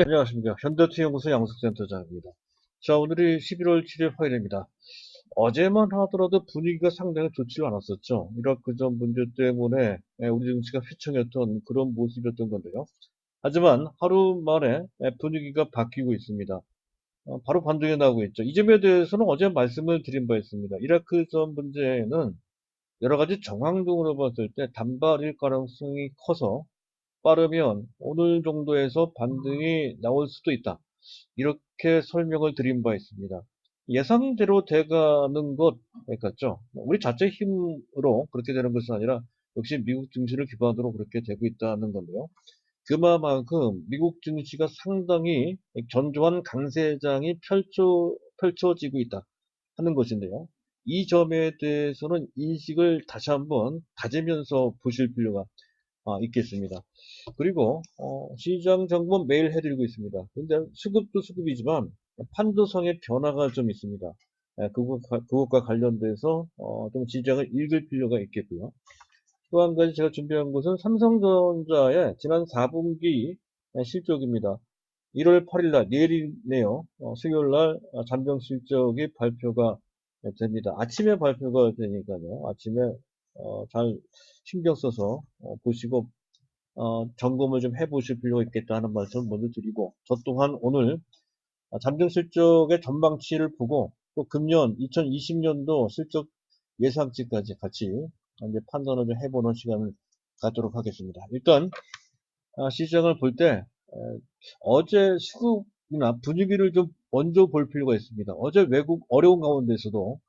안녕하십니까. 현대투연구소 양석센터장입니다. 자, 오늘이 11월 7일 화요일입니다. 어제만 하더라도 분위기가 상당히 좋지 않았었죠. 이라크 전 문제 때문에 우리 증시가 휘청했던 그런 모습이었던 건데요. 하지만 하루 만에 분위기가 바뀌고 있습니다. 어, 바로 반등이 나오고 있죠. 이 점에 대해서는 어제 말씀을 드린 바 있습니다. 이라크 전 문제는 여러 가지 정황적으로 봤을 때 단발일 가능성이 커서 빠르면 오늘 정도에서 반등이 나올 수도 있다. 이렇게 설명을 드린 바 있습니다. 예상대로 돼가는 것 같죠. 우리 자체 힘으로 그렇게 되는 것은 아니라 역시 미국 증시를 기반으로 그렇게 되고 있다는 건데요. 그만큼 미국 증시가 상당히 견조한 강세장이 펼쳐, 펼쳐지고 있다 하는 것인데요. 이 점에 대해서는 인식을 다시 한번 다지면서 보실 필요가 아, 있겠습니다. 그리고 어, 시장 정보 매일 해드리고 있습니다. 근데 수급도 수급이지만 판도성의 변화가 좀 있습니다. 예, 그것, 그것과 관련돼서 어, 좀 시장을 읽을 필요가 있겠고요. 또 한 가지 제가 준비한 것은 삼성전자의 지난 4분기 실적입니다. 1월 8일 날 내일이네요. 어, 수요일 날 잠정 실적이 발표가 됩니다. 아침에 발표가 되니까요. 아침에 어, 잘 신경 써서 어, 보시고 어, 점검을 좀 해보실 필요가 있겠다 하는 말씀 먼저 드리고 저 또한 오늘 잠정 실적의 전망치를 보고 또 금년 2020년도 실적 예상치까지 같이 이제 판단을 좀 해보는 시간을 갖도록 하겠습니다. 일단 시장을 볼 때 어제 수급이나 분위기를 좀 먼저 볼 필요가 있습니다. 어제 외국 어려운 가운데서도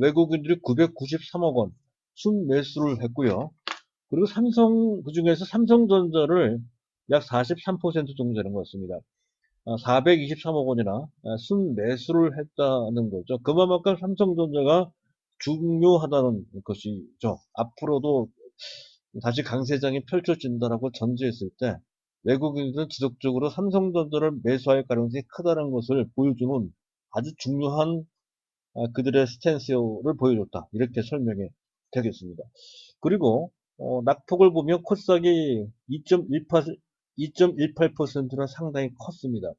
외국인들이 993억 원 순매수를 했고요. 그리고 삼성, 그 중에서 삼성전자를 약 43% 정도 되는 것 같습니다. 423억 원이나 순매수를 했다는 거죠. 그만큼 삼성전자가 중요하다는 것이죠. 앞으로도 다시 강세장이 펼쳐진다라고 전제했을 때 외국인들은 지속적으로 삼성전자를 매수할 가능성이 크다는 것을 보여주는 아주 중요한 그들의 스탠스를 보여줬다. 이렇게 설명이 되겠습니다. 그리고 어, 낙폭을 보면 코스닥이 2.18%나 상당히 컸습니다.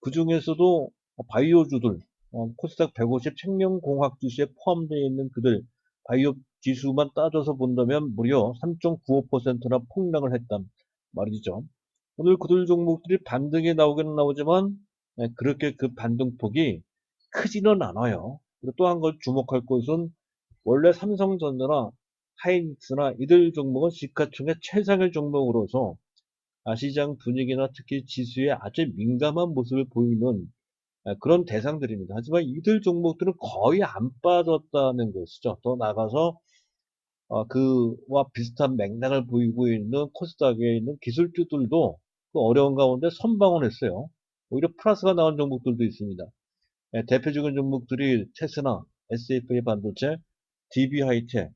그 중에서도 바이오주들, 어, 코스닥 150 생명공학 지수에 포함되어 있는 그들 바이오 지수만 따져서 본다면 무려 3.95%나 폭락을 했단 말이죠. 오늘 그들 종목들이 반등이 나오기는 나오지만 네, 그렇게 그 반등폭이 크지는 않아요. 또 한 걸 주목할 것은 원래 삼성전자나 하이닉스나 이들 종목은 시가총액 최상위 종목으로서 시장 분위기나 특히 지수에 아주 민감한 모습을 보이는 그런 대상들입니다. 하지만 이들 종목들은 거의 안 빠졌다는 것이죠. 더 나가서 어, 그와 비슷한 맥락을 보이고 있는 코스닥에 있는 기술주들도 그 어려운 가운데 선방을 했어요. 오히려 플러스가 나온 종목들도 있습니다. 대표적인 종목들이 테스나, SFA 반도체, DB 하이텍,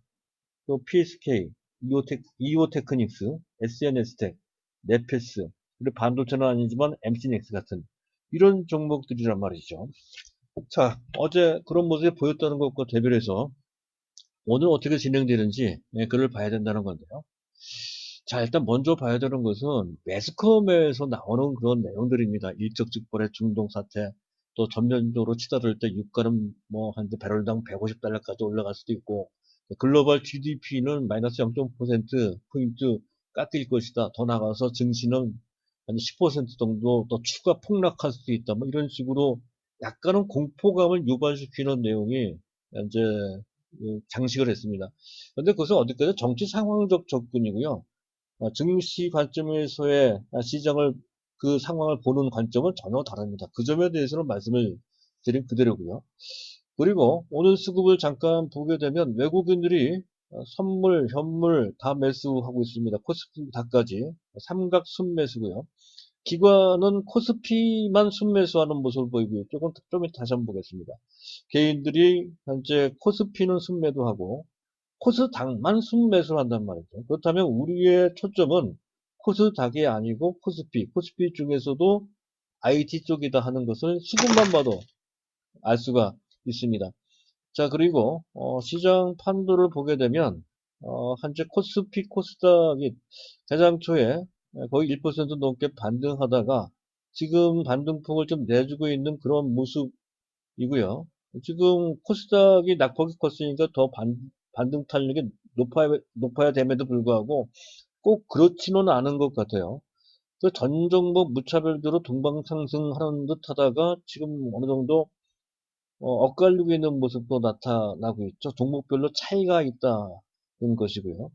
또 PSK, 이오텍, 이오테크닉스, SNS텍, 네페스, 그리고 반도체는 아니지만 MC넥스 같은 이런 종목들이란 말이죠. 자, 어제 그런 모습이 보였다는 것과 대별해서 오늘 어떻게 진행되는지 네, 그를 봐야 된다는 건데요. 자, 일단 먼저 봐야 되는 것은 매스컴에서 나오는 그런 내용들입니다. 일적 직벌의 중동 사태, 또 전면적으로 치달을 때 유가는 뭐 한 배럴당 150달러까지 올라갈 수도 있고 글로벌 GDP는 마이너스 0.5%포인트 깎일 것이다. 더 나가서 증시는 한 10% 정도 더 추가 폭락할 수도 있다. 뭐 이런 식으로 약간은 공포감을 유발시키는 내용이 이제 그 장식을 했습니다. 그런데 그것은 어디까지 정치 상황적 접근이고요. 어, 증시 관점에서의 시장을 그 상황을 보는 관점은 전혀 다릅니다. 그 점에 대해서는 말씀을 드린 그대로고요. 그리고 오늘 수급을 잠깐 보게 되면 외국인들이 어, 선물, 현물 다 매수하고 있습니다. 코스피 다까지 삼각 순매수고요. 기관은 코스피만 순매수하는 모습을 보이고 있죠. 조금 좀 이따 다시 한번 보겠습니다. 개인들이 현재 코스피는 순매도 하고 코스닥만 순매수를 한단 말이죠. 그렇다면 우리의 초점은 코스닥이 아니고 코스피, 코스피 중에서도 IT 쪽이다 하는 것을 수급만 봐도 알 수가 있습니다. 자 그리고 어, 시장 판도를 보게 되면 어, 현재 코스피 코스닥이 대장 초에 거의 1% 넘게 반등하다가 지금 반등폭을 좀 내주고 있는 그런 모습이고요. 지금 코스닥이 낙폭이 컸으니까 더 반, 반등 탄력이 높아야, 높아야 됨에도 불구하고 꼭 그렇지는 않은 것 같아요. 그전 종목 무차별대로 동방 상승하는 듯 하다가 지금 어느 정도 어, 엇갈리고 있는 모습도 나타나고 있죠. 종목별로 차이가 있다는 것이고요.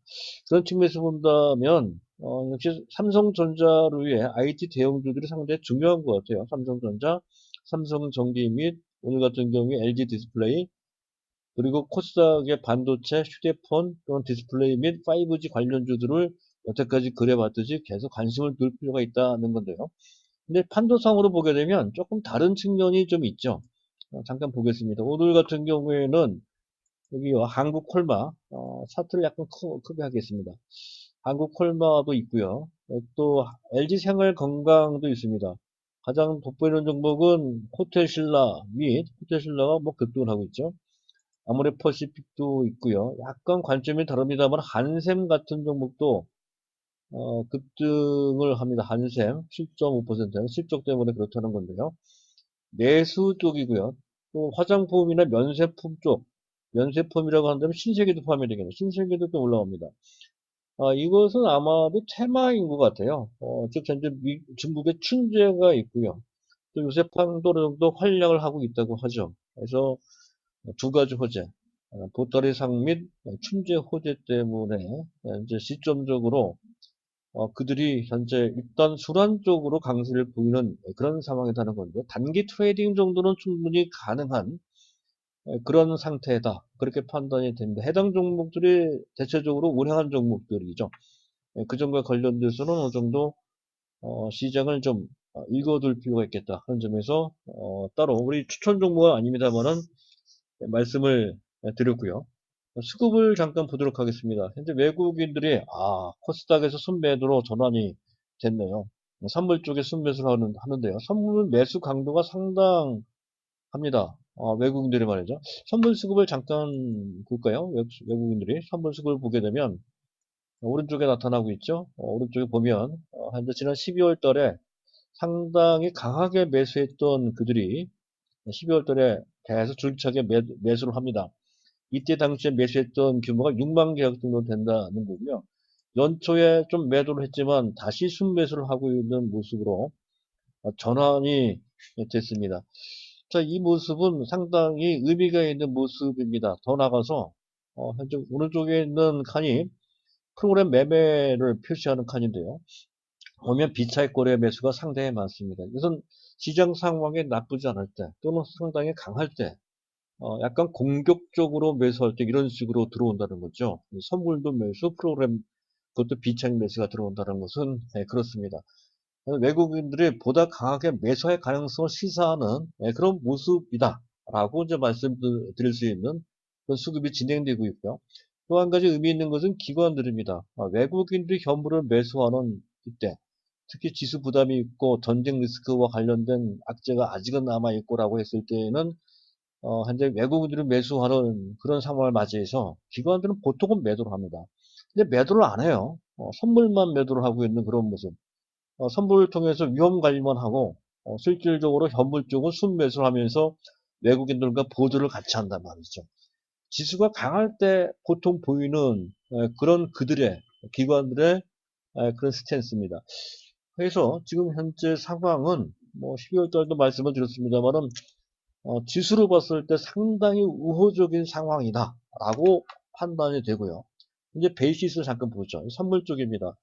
그런 측면에서 본다면 어, 역시 삼성전자로의 IT 대형주들이 상당히 중요한 것 같아요. 삼성전자, 삼성전기 및 오늘 같은 경우에 LG 디스플레이 그리고 코스닥의 반도체, 휴대폰 또는 디스플레이 및 5G 관련주들을 여태까지 그려봤듯이 계속 관심을 둘 필요가 있다는 건데요. 근데 판도상으로 보게 되면 조금 다른 측면이 좀 있죠. 어, 잠깐 보겠습니다. 오늘 같은 경우에는 여기 한국 콜마 어, 차트를 약간 크, 게 하겠습니다. 한국 콜마도 있고요. 또 LG 생활 건강도 있습니다. 가장 돋보이는 종목은 호텔신라 및 호텔신라가 뭐 급등을 하고 있죠. 아무래 퍼시픽도 있고요. 약간 관점이 다릅니다만 한샘 같은 종목도 어, 급등을 합니다. 한샘 7.5% 실적 때문에 그렇다는 건데요. 내수 쪽이고요. 또 화장품이나 면세품 쪽 면세품이라고 한다면 신세계도 포함이 되겠네요. 신세계도 또 올라옵니다. 아, 이것은 아마도 테마인 것 같아요. 어, 즉 현재 미, 중국의 춘제가 있고요. 또 요새 판도도 활약을 하고 있다고 하죠. 그래서 두 가지 호재, 어, 보따리상 및 춘제 호재 때문에 이제 시점적으로 어, 그들이 현재 일단 순환적으로 강세를 보이는 그런 상황이라는 건데 단기 트레이딩 정도는 충분히 가능한 그런 상태다. 그렇게 판단이 됩니다. 해당 종목들이 대체적으로 우량한 종목들이죠. 그 점과 관련돼서는 어느 정도 어, 시장을 좀 어, 읽어둘 필요가 있겠다 하는 점에서 어, 따로 우리 추천 종목은 아닙니다만은 말씀을 드렸고요. 수급을 잠깐 보도록 하겠습니다. 현재 외국인들이 아 코스닥에서 순매도로 전환이 됐네요. 선물 쪽에 순매수를 하는, 하는데요. 선물 매수 강도가 상당합니다. 어, 외국인들이 말이죠. 선물 수급을 잠깐 볼까요? 외 국, 인들이 선물 수급을 보게 되면 오른쪽에 나타나고 있죠. 어, 오른쪽에 보면 어, 현재 지난 12월 달에 상당히 강하게 매수했던 그들이 12월 달에 계속 줄차게 매, 매수를 합니다. 이때 당시에 매수했던 규모가 6만 계약 정도 된다는 거고요. 연초에 좀 매도를 했지만 다시 순매수를 하고 있는 모습으로 전환이 됐습니다. 자, 이 모습은 상당히 의미가 있는 모습입니다. 더 나가서 어, 현재 오른쪽에 있는 칸이 프로그램 매매를 표시하는 칸인데요. 보면 비차익 거래 매수가 상당히 많습니다. 이것은 시장 상황이 나쁘지 않을 때 또는 상당히 강할 때 어, 약간 공격적으로 매수할 때 이런 식으로 들어온다는 거죠. 선물도 매수, 프로그램 그것도 비차익 매수가 들어온다는 것은 네, 그렇습니다. 외국인들이 보다 강하게 매수할 가능성을 시사하는 네, 그런 모습이다. 라고 이제 말씀드릴 수 있는 그런 수급이 진행되고 있고요. 또 한 가지 의미 있는 것은 기관들입니다. 아, 외국인들이 현물을 매수하는 이때 특히 지수 부담이 있고 전쟁 리스크와 관련된 악재가 아직은 남아 있고라고 했을 때에는 어, 현재 외국인들이 매수하는 그런 상황을 맞이해서 기관들은 보통은 매도를 합니다. 근데 매도를 안 해요. 어, 선물만 매도를 하고 있는 그런 모습. 어, 선물을 통해서 위험 관리만 하고 어, 실질적으로 현물 쪽은 순매수를 하면서 외국인들과 보조를 같이 한단 말이죠. 지수가 강할 때 보통 보이는 에, 그런 그들의 기관들의 에, 그런 스탠스입니다. 그래서 지금 현재 상황은 뭐 12월 달도 말씀을 드렸습니다만은 어, 지수로 봤을 때 상당히 우호적인 상황이다 라고 판단이 되고요. 이제 베이시스를 잠깐 보죠. 선물 쪽입니다.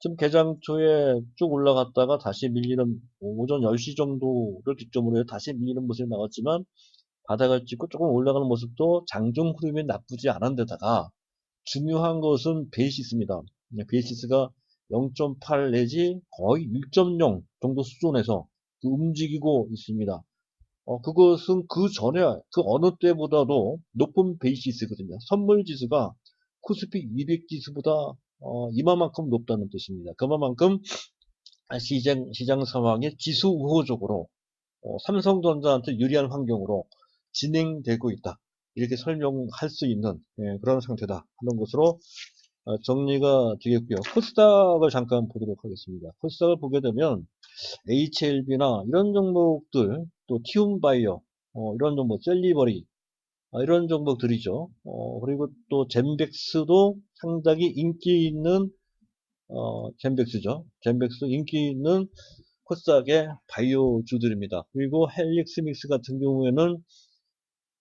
지금 개장 초에 쭉 올라갔다가 다시 밀리는 오전 10시 정도를 기점으로 다시 밀리는 모습이 나왔지만 바닥을 찍고 조금 올라가는 모습도 장중 흐름이 나쁘지 않은 데다가 중요한 것은 베이시스입니다. 베이시스가 0.8 내지 거의 1.0 정도 수준에서 그 움직이고 있습니다. 어, 그것은 그 전에 그 어느 때보다도 높은 베이시스거든요. 선물 지수가 코스피 200 지수보다 어, 이만큼 높다는 뜻입니다. 그만큼 시장, 시장 상황이 지수 우호적으로 어, 삼성전자한테 유리한 환경으로 진행되고 있다. 이렇게 설명할 수 있는 예, 그런 상태다 하는 것으로 어, 정리가 되겠고요. 코스닥을 잠깐 보도록 하겠습니다. 코스닥을 보게 되면 HLB나 이런 종목들, 또 티움바이오, 어, 이런 종목, 셀리버리, 어, 이런 종목들이죠. 어, 그리고 또 젠백스도 상당히 인기 있는 어, 젠백스죠. 젠백스 인기 있는 코스닥의 바이오주들입니다. 그리고 헬릭스 믹스 같은 경우에는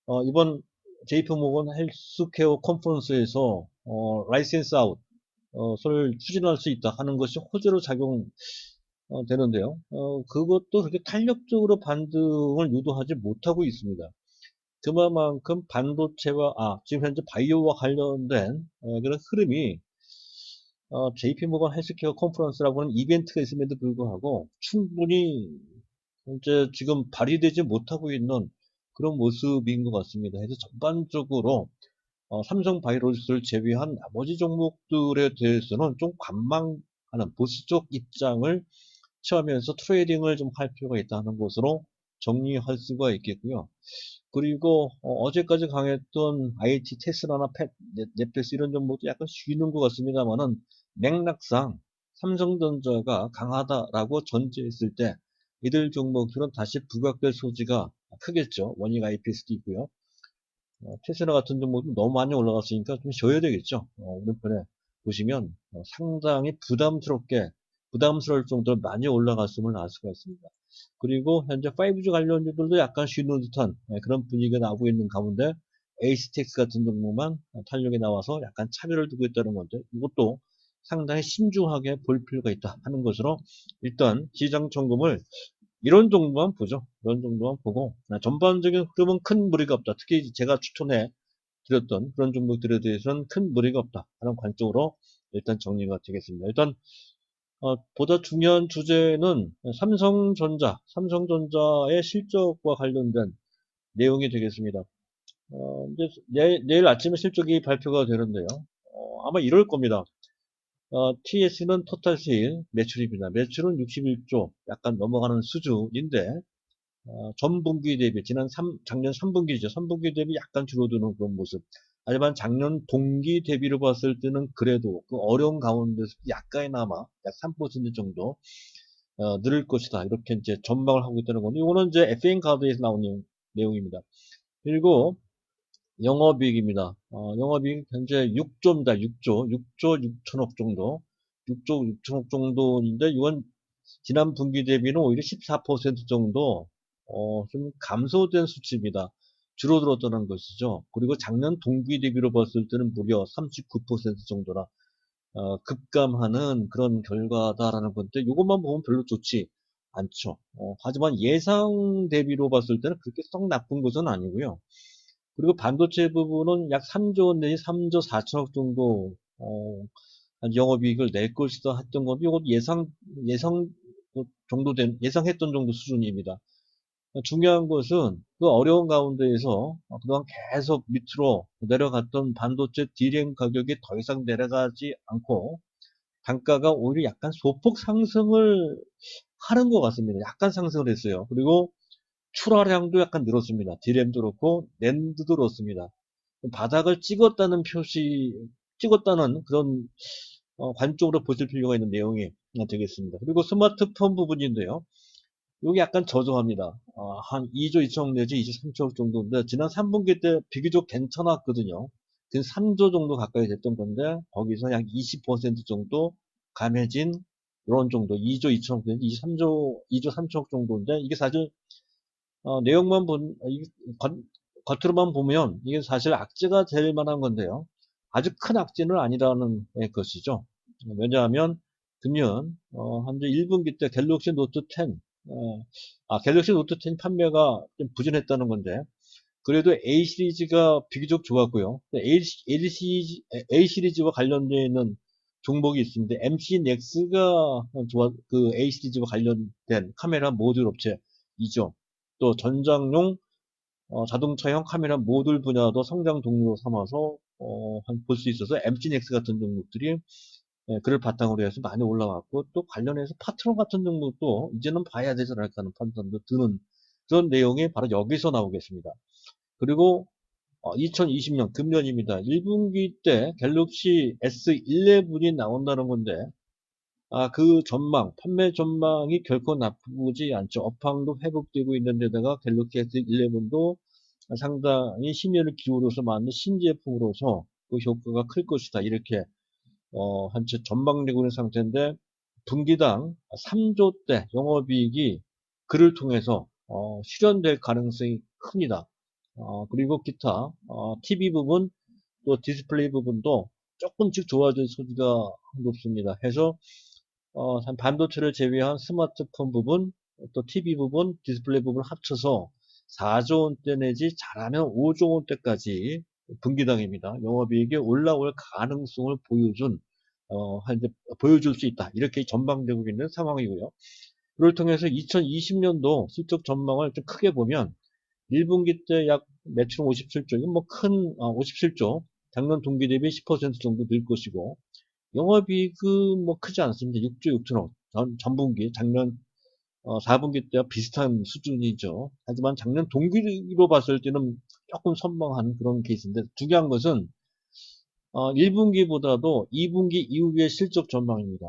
어, 이번 JP모건 헬스케어 컨퍼런스에서 어, 라이센스 아웃 어, 를 추진할 수 있다 하는 것이 호재로 작용 어, 되는데요. 어, 그것도 그렇게 탄력적으로 반등을 유도하지 못하고 있습니다. 그만큼 반도체와 아 지금 현재 바이오와 관련된 어, 그런 흐름이 어, JP모건 헬스케어 컨퍼런스라고 하는 이벤트가 있음에도 불구하고 충분히 이제 지금 발휘되지 못하고 있는 그런 모습인 것 같습니다. 그래서 전반적으로 어, 삼성 바이오로스를 제외한 나머지 종목들에 대해서는 좀 관망하는 보수적 입장을 취하면서 트레이딩을 좀 할 필요가 있다는 것으로 정리할 수가 있겠고요. 그리고 어, 제까지 강했던 IT, 테슬라나 펫, 넷플릭스 이런 종목도 약간 쉬는 것 같습니다만은 맥락상 삼성전자가 강하다라고 전제했을 때 이들 종목들은 다시 부각될 소지가 크겠죠. 원익 IPS도 있고요. 어, 테슬라 같은 종목도 너무 많이 올라갔으니까 좀 쉬어야 되겠죠. 어, 오른편에 보시면 어, 상당히 부담스럽게 부담스러울 정도로 많이 올라갔음을 알 수가 있습니다. 그리고 현재 5G 관련주들도 약간 쉬는 듯한 네, 그런 분위기가 나오고 있는 가운데 에이스텍스 같은 종목만 탄력이 나와서 약간 차별을 두고 있다는 건데 이것도 상당히 신중하게 볼 필요가 있다 하는 것으로 일단 시장 점검을 이런 정도만 보죠. 이런 정도만 보고 전반적인 흐름은 큰 무리가 없다. 특히 제가 추천해 드렸던 그런 종목들에 대해서는 큰 무리가 없다 하는 관점으로 일단 정리가 되겠습니다. 일단 어, 보다 중요한 주제는 삼성전자, 삼성전자의 실적과 관련된 내용이 되겠습니다. 어, 이제 내, 내일 아침에 실적이 발표가 되는데요. 어, 아마 이럴 겁니다. 어, TS는 토탈 세일 매출입니다. 매출은 61조 약간 넘어가는 수준인데 어, 전 분기 대비 지난 3, 작년 3분기죠. 3분기 대비 약간 줄어드는 그런 모습. 하지만 작년 동기 대비로 봤을 때는 그래도 그 어려운 가운데서 약간이나마 약 3% 정도 어, 늘을 것이다. 이렇게 이제 전망을 하고 있다는 건데 이거는 이제 FN 카드에서 나오는 내용입니다. 그리고 영업이익입니다. 어, 영업이익 현재 6조입니다. 6조, 6조 6천억 정도, 6조 6천억 정도인데 이건 지난 분기 대비는 오히려 14% 정도 어, 좀 감소된 수치입니다. 줄어들었다는 것이죠. 그리고 작년 동기 대비로 봤을 때는 무려 39% 정도나 어, 급감하는 그런 결과다라는 건데 이것만 보면 별로 좋지 않죠. 어, 하지만 예상 대비로 봤을 때는 그렇게 썩 나쁜 것은 아니고요. 그리고 반도체 부분은 약 3조 내지 3조 4천억 정도 어, 영업이익을 낼 것이다 했던 건데 이것 예상 예상 정도 된 예상했던 정도 수준입니다. 중요한 것은 그 어려운 가운데에서 그동안 계속 밑으로 내려갔던 반도체 디램 가격이 더 이상 내려가지 않고 단가가 오히려 약간 소폭 상승을 하는 것 같습니다. 약간 상승을 했어요. 그리고 출하량도 약간 늘었습니다. 디램도 그렇고 랜드도 그렇습니다. 바닥을 찍었다는 표시, 찍었다는 그런 어, 관점으로 보실 필요가 있는 내용이 되겠습니다. 그리고 스마트폰 부분인데요. 여기 약간 저조합니다. 어, 한 2조 2천억 내지 2조 3천억 정도인데 지난 3분기 때 비교적 괜찮았거든요. 그 3조 정도 가까이 됐던 건데 거기서 약 20% 정도 감해진 이런 정도 2조 2천억 내지 3조 2조 3천억 정도인데 이게 사실 어, 내용만 본, 어, 겉, 겉으로만 보면 이게 사실 악재가 될 만한 건데요. 아주 큰 악재는 아니라는 것이죠. 왜냐하면 금년 어, 현재 1분기 때 갤럭시 노트 10, 어, 아 갤럭시 노트 10 판매가 좀 부진했다는 건데 그래도 A 시리즈가 비교적 좋았고요. A, A, 시리즈, A 시리즈와 관련되어 있는 종목이 있습니다. MC 넥스가 좋아, 그 A 시리즈와 관련된 카메라 모듈 업체이죠. 또 전장용 어, 자동차형 카메라 모듈 분야도 성장 동료 삼아서 어, 볼수 있어서 MGX 같은 종목들이 예, 그를 바탕으로 해서 많이 올라왔고 또 관련해서 파트너 같은 종목도 이제는 봐야 되지 않을까 하는 판단도 드는 그런 내용이 바로 여기서 나오겠습니다. 그리고 어, 2020년 금년입니다. 1분기 때 갤럭시 S11이 나온다는 건데 아, 그 전망, 판매 전망이 결코 나쁘지 않죠. 업황도 회복되고 있는 데다가 갤럭시 S11도 상당히 심혈을 기울여서 만든 신제품으로서 그 효과가 클 것이다. 이렇게 어, 한채 전망되고 있는 상태인데 분기당 3조 대 영업이익이 그를 통해서 어, 실현될 가능성이 큽니다. 어, 그리고 기타 어, TV 부분 또 디스플레이 부분도 조금씩 좋아질 소지가 높습니다. 해서 어, 반도체를 제외한 스마트폰 부분 또 TV 부분 디스플레이 부분 합쳐서 4조 원대 내지 잘하면 5조 원대까지 분기당입니다. 영업이익이 올라올 가능성을 보여준 어, 이제 보여줄 수 있다. 이렇게 전망되고 있는 상황이고요. 그를 통해서 2020년도 실적 전망을 좀 크게 보면 1분기 때 약 매출 57조, 이건 뭐큰 어, 57조, 작년 동기 대비 10% 정도 늘 것이고 영업이익은 뭐 크지 않습니다. 6조 6천억 전, 전분기 작년 어, 4분기 때와 비슷한 수준이죠. 하지만 작년 동기로 봤을 때는 조금 선방한 그런 케이스인데 중요한 것은 어, 1분기보다도 2분기 이후의 실적 전망입니다.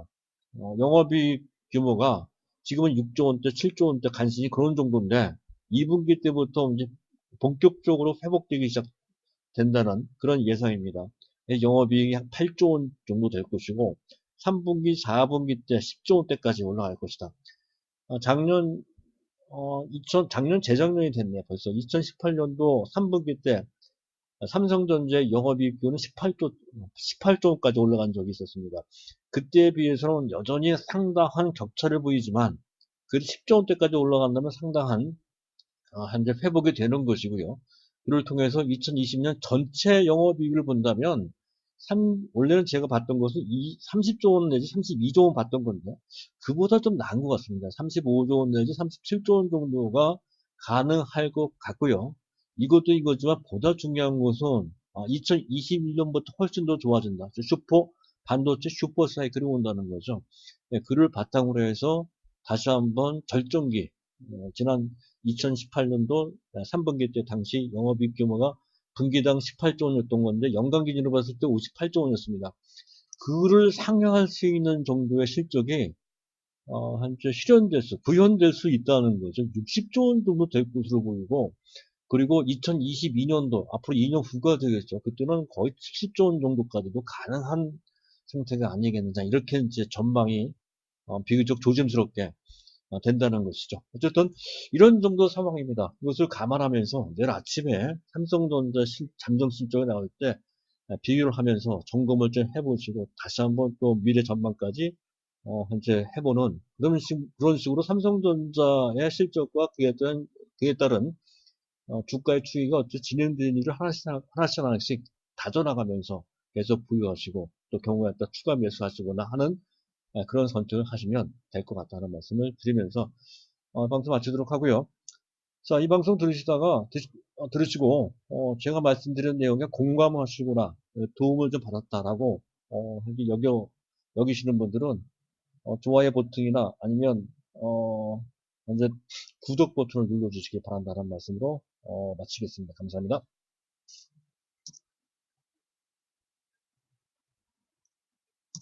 어, 영업이익 규모가 지금은 6조 원대, 7조 원대 간신히 그런 정도인데 2분기 때부터 이제 본격적으로 회복되기 시작된다는 그런 예상입니다. 영업이익이 한 8조 원 정도 될 것이고 3분기, 4분기 때 10조 원대까지 올라갈 것이다. 어, 작년 어, 2000, 작년 재작년이 됐네 벌써 2018년도 3분기 때 삼성전자의 영업이익률은 18조 18조까지 올라간 적이 있었습니다. 그때에 비해서는 여전히 상당한 격차를 보이지만 그 10조 원대까지 올라간다면 상당한 어, 현재 회복이 되는 것이고요. 이를 통해서 2020년 전체 영업이익을 본다면 3, 원래는 제가 봤던 것은 2, 30조 원 내지 32조 원 봤던 건데 그보다 좀 나은 것 같습니다. 35조 원 내지 37조 원 정도가 가능할 것 같고요. 이것도 이거지만 보다 중요한 것은 2021년부터 아, 훨씬 더 좋아진다. 슈퍼 반도체 슈퍼 사이클이 온다는 거죠. 네, 그를 바탕으로 해서 다시 한번 절정기 어, 지난 2018년도 3분기 때 당시 영업이익 규모가 분기당 18조 원이었던 건데 연간 기준으로 봤을 때 58조 원이었습니다. 그를 상회할 수 있는 정도의 실적이 어, 한째 실현될 수, 구현될 수 있다는 거죠. 60조 원 정도 될 것으로 보이고 그리고 2022년도 앞으로 2년 후가 되겠죠. 그때는 거의 70조 원 정도까지도 가능한 상태가 아니겠느냐 이렇게 이제 전망이 어, 비교적 조심스럽게 어, 된다는 것이죠. 어쨌든 이런 정도 상황입니다. 이것을 감안하면서 내일 아침에 삼성전자 실, 잠정 실적이 나올 때 어, 비교를 하면서 점검을 좀 해보시고 다시 한번 또 미래 전망까지 어, 현재 해보는 그런, 식, 그런 식으로 삼성전자의 실적과 그에 따른, 그에 따른 어, 주가의 추이가 어째 진행되는 일을 하나씩, 하나씩 하나씩 다져나가면서 계속 부여하시고 또 경우에 따라 추가 매수하시거나 하는 예, 그런 선택을 하시면 될 것 같다는 말씀을 드리면서 어, 방송 마치도록 하고요. 자, 이 방송 들으시다가 드시, 어, 들으시고 어, 제가 말씀드린 내용에 공감하시거나 도움을 좀 받았다라고 어, 여겨 여기시는 분들은 어, 좋아요 버튼이나 아니면 어, 현재 구독 버튼을 눌러주시기 바란다는 말씀으로 어, 마치겠습니다. 감사합니다.